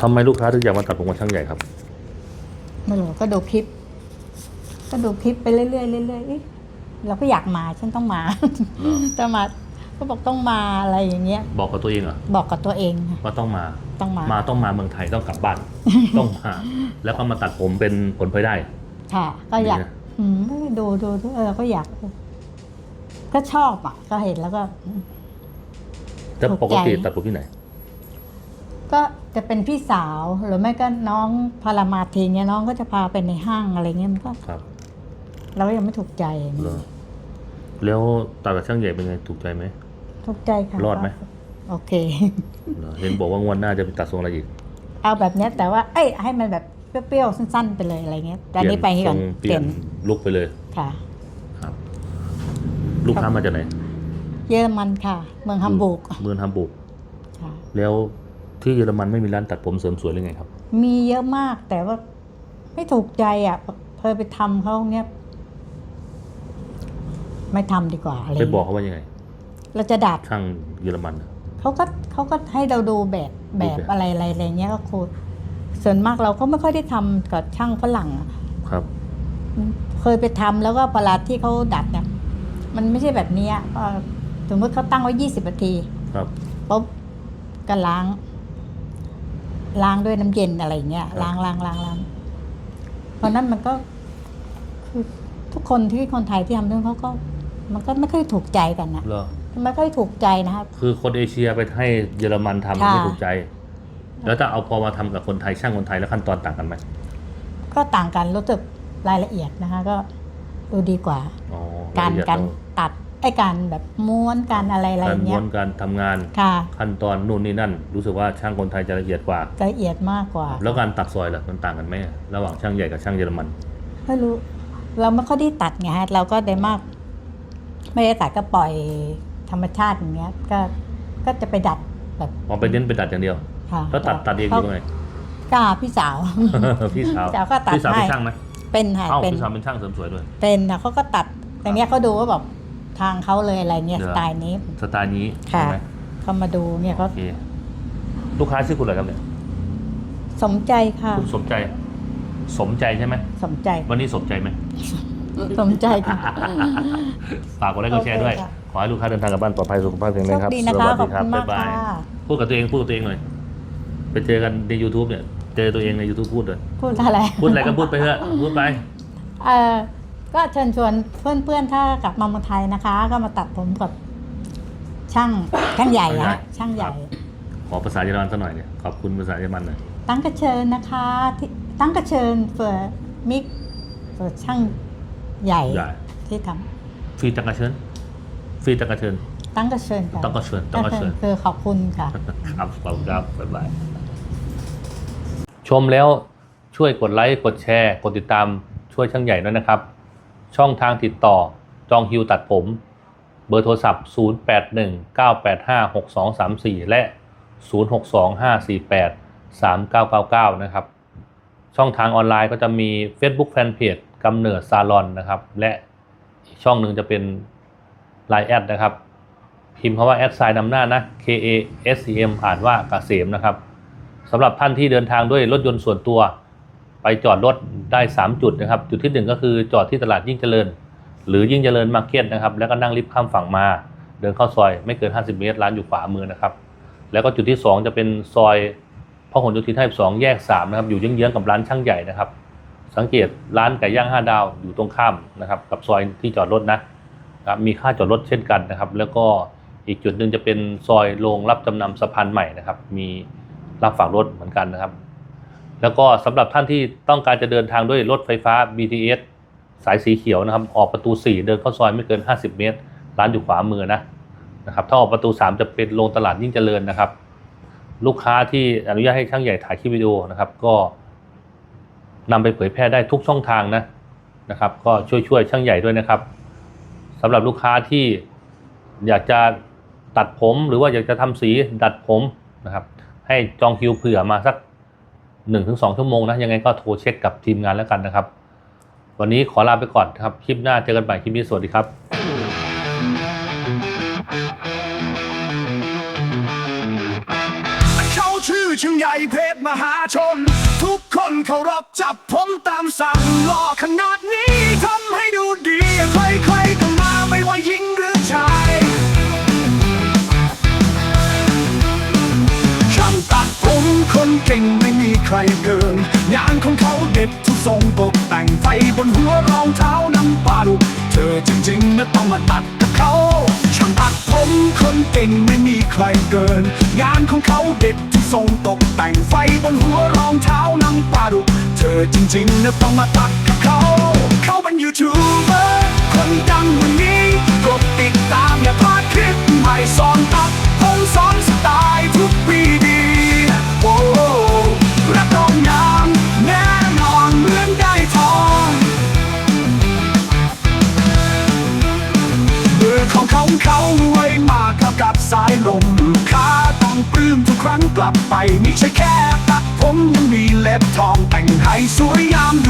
ทำไมลูกค้าถึงอยากมาตัดผมกับช่างใหญ่ครับ ไม่รู้ก็ดูคลิป ก็ดูคลิปไปเรื่อยๆเรื่อยๆเอ๊ะเราก็อยากมาฉันต้องมาต้องมาก็บอกต้องมาอะไรอย่างเงี้ย บอกกับตัวเองเหรอบอกกับตัวเองว่าต้องมา ต้องมามาต้องมาเมืองไทยต้องกลับบ้าน ต้องมา แล้วก็มาตัดผมเป็นผลพลอยได้ ค่ะ ก็อยากดีนะ อืมดูดูดูเออก็อยาก ก็ชอบอะ ก็เห็นแล้วก็ แต่ถูกใจปกติตัดผมที่ไหน ก็จะเป็นพี่สาวหรือไม่ก็น้องพารามาทีเงี้ยน้องก็จะพาไปในห้างอะไรเงี้ยมันก็ครับเราก็ยังไม่ถูกใจเหรอแล้วตัดกับช่างใหญ่เป็นไงถูกใจไหมถูกใจค่ะรอดไหมโอเคเหรอเห็นบอกว่างวดหน้าจะไปตัดทรงอะไรอีก เอาแบบเนี้ยแต่ว่าเอ้ยให้มันแบบเปรี้ยวๆสั้น ๆ ไปเลยอะไรเงี้ยแต่อันนี้ไปอย่างนี้ก่อนเปลี่ยนลุกไปเลยค่ะ ครับ ลูกค้ามาจากไหน เยอรมันค่ะ เมืองฮัมบูร์กเมืองฮัมบูร์กค่ะแล้ว ที่เยอรมันไม่มีร้านตัดผมเสริมสวยหรือไงครับ มีเยอะมากแต่ว่าไม่ถูกใจอะเพอไปทำเขาเนี้ย ไม่ทำดีกว่าอะไรไปเงี้ยบอกเขาว่ายังไง เราจะดัดช่างเยอรมันน่ะเขาก็เขาก็ให้เราดูแบบแบดูบแบบอะไรอะไรอะไรเงี้ยก็คุยส่วนมากเราก็ไม่ค่อยได้ทำกับช่างฝรั่งอะครับ เคยไปทำแล้วก็เวลาที่เขาดัดเนี่ยมันไม่ใช่แบบเนี้ยเอ่อสมมติเขาตั้งไว้ยี่สิบนาที ครับปุ๊บก็ล้าง ล้างด้วยน้ำเย็นอะไรเงี้ยล้างล้างล้างล้างเพราะนั้นมันก็คือทุกคนที่คนไทยที่ทำเรื่องเขาก็ มันก็ไม่ค่อยถูกใจกันนะเหรอไม่ค่อยถูกใจนะครับคือคนเอเชียไปให้เยอรมันทำค่ะไม่ถูกใจ แล้วถ้าเอาพอมาทำกับคนไทยช่างคนไทยแล้วขั้นตอนต่างกันไหมก็ต่างกันรู้สึกรายละเอียดนะคะ ก็ดูดีกว่าอ๋อการละเอียดการเนอะตัด ไอ้การแบบม้วนการอะไรอะไรการเงี้ม้วยนการทำงานค่ะขั้นตอนนู่นนี่นั่น รู้สึกว่าช่างคนไทยจะละเอียดกว่าละเอียดมากกว่า แล้วการตัดซอยล่ะมันต่างกันไหมระหว่างช่างใหญ่กับช่างเยอรมัน ไม่รู้ เราไม่ค่อยได้ตัดไงฮะเราก็ได้มาก ไม่ได้ตัดก็ปล่อยธรรมชาติอย่างเงี้ย ก็ก็จะไปดัดแบบมองไปเน้นไปตัดอย่างเดียว ค่ะแล้วตัดตัดเองอยู่ตรงไหนกล้าพี่สาว พี่สาวพี่สาวก็ตัดพี่สาวเป็นให้ช่างไหมเป็นค่ะเอ้าเป็นพี่สาวเป็นช่างเสริมสวยด้วย เป็นนะเขาก็ตัดแต่เนี้ยเขาดูว่าแบบ ทางเขาเลยอะไรเงี้ยเหรสอ ไตล์นี้ สไตล์นี้ค่ะใช่ไหมเขามาดูเนี่ยเขาโอเคลูกค้าชื่อคุณอะไรครับเนี่ยสมใจค่ะ คุณสมใจ สมใจใช่ไหมสมใจวันนี้สมใจไหม สมใจค่ะ ฝากกดไลค์กดแชร์ด้วย โอเคค่ะ ขอให้ลูกค้าเดินทางกลับบ้านปลอดภัยสุขภาพแข็งโชแรงคครับดีนะคะสขวัอสบดีครัคุบณมาบ๊ากยบายค่ะพูดกับตัวเองพูดกับตัวเองหน่อยไปเจอกันใน YouTube เนี่ย เจอตัวเองใน YouTube พูดเลยพูดอะไรพูดอะไรก็พูดไปเถอะพูดไป เออ ก็เชิญชวนเพื่อนๆ ถ้ากลับมาเมืองไทยนะคะ ก็มาตัดผมกับช่างช่างใหญ่ช่างใหญ่ฮะช่างใหญ่ ขอภาษาเยอรมันสักหน่อยเนี่ยขอบคุณภาษาเยอรมันหน่อยตั้งกระเชิญนะคะที่ตั้งกระเชิญเฟื่อมิกเฟื่อช่างใหญ่ใหญ่ ที่ทฟรีตังกระเชิญฟรีตังกระเชิญำตั้งกระเชิญค่ะตั้งกระเชิญตั้งกระเชิญ คือขอบคุณค่ะ ครับขอบคุณครับบ๊ายบายชมแล้วช่วยกดไลค์ กดแชร์ กดติดตามช่วยช่างใหญ่ด้วยนะครับ ช่องทางติดต่อ จองคิวตัดผม เบอร์โทรศัพท์ 0819856234 และ 0625483999 นะครับ ช่องทางออนไลน์ก็จะมี Facebook Fanpage กำเนิดซาลอนนะครับ และอีกช่องหนึ่งจะเป็น Line แอดนะครับ พิมพ์คำว่าแอดไซน์นำหน้านะ K A S E M อ่านว่าเกษมนะครับสำหรับท่านที่เดินทางด้วยรถยนต์ส่วนตัว ไปจอดรถได้ 3 จุดนะครับ จุดที่ 1 ก็คือจอดที่ตลาดยิ่งเจริญ หรือยิ่งเจริญมาร์เก็ตนะครับ แล้วก็นั่งลิฟต์ข้ามฝั่งมา เดินเข้าซอยไม่เกิน 50 เมตร ร้านอยู่ขวามือนะครับ แล้วก็จุดที่ 2 จะเป็นซอยพหลโยธิน52แยก 3 นะครับ อยู่เยื้องๆกับร้านช่างใหญ่นะครับ สังเกตร้านไก่ย่าง 5 ดาวอยู่ตรงข้ามนะครับ กับซอยที่จอดรถนะครับ มีค่าจอดรถเช่นกันนะครับ แล้วก็อีกจุดหนึ่งจะเป็นซอยโรงรับจำนำสะพานใหม่นะครับ มีรับฝากรถเหมือนกันนะครับ แล้วก็สำหรับท่านที่ต้องการจะเดินทางด้วยรถไฟฟ้า BTS สายสีเขียวนะครับ ออกประตู 4 เดินเข้าซอยไม่เกิน 50 เมตร ร้านอยู่ขวามือนะนะครับถ้าออกประตู 3 จะเป็นโรงตลาดยิ่งเจริญนะครับ ลูกค้าที่อนุญาตให้ช่างใหญ่ถ่ายคลิปวิดีโอนะครับ ก็นำไปเผยแพร่ได้ทุกช่องทางนะนะครับ ก็ช่วยช่วยช่างใหญ่ด้วยนะครับสำหรับลูกค้าที่อยากจะตัดผมหรือว่าอยากจะทำสีดัดผมนะครับ ให้จองคิวเผื่อมาสัก 1-2 ชั่วโมงนะยังไงก็โทรเช็คกับทีมงานแล้วกันนะครับ วันนี้ขอลาไปก่อนครับ คลิปหน้าเจอกันใหม่คลิปนี้สวัสดีครับชื่อชื่อใหญ่เพชรมหาชน ทุกคนเคารพจับผมตามสั่งหล่อขนาด ไม่มีใครเกินงานของเขาเด็ดทุกทรงตกแต่งไฟบนหัวรองเท้าน้ำปลาดุกเธอจริงๆนะต้องมาตัดกับเขาช่างตัดผมคนเก่งไม่มีใครเกิน งานของเขาเด็ดทุกทรงตกแต่งไฟบนหัวรองเท้าน้ำปลาดุกเธอจริงๆนะต้องมาตัดกับเขาเขาเป็นยูทูบเบอร์คนดังวันนี้กดติดตามอย่าพลา เขาไว้มากับกับสายลมข้าต้องปลื้มทุกครั้งกลับไป ไม่ใช่แค่ตัดผมยังมีเล็บทองแต่งให้สวยงามดู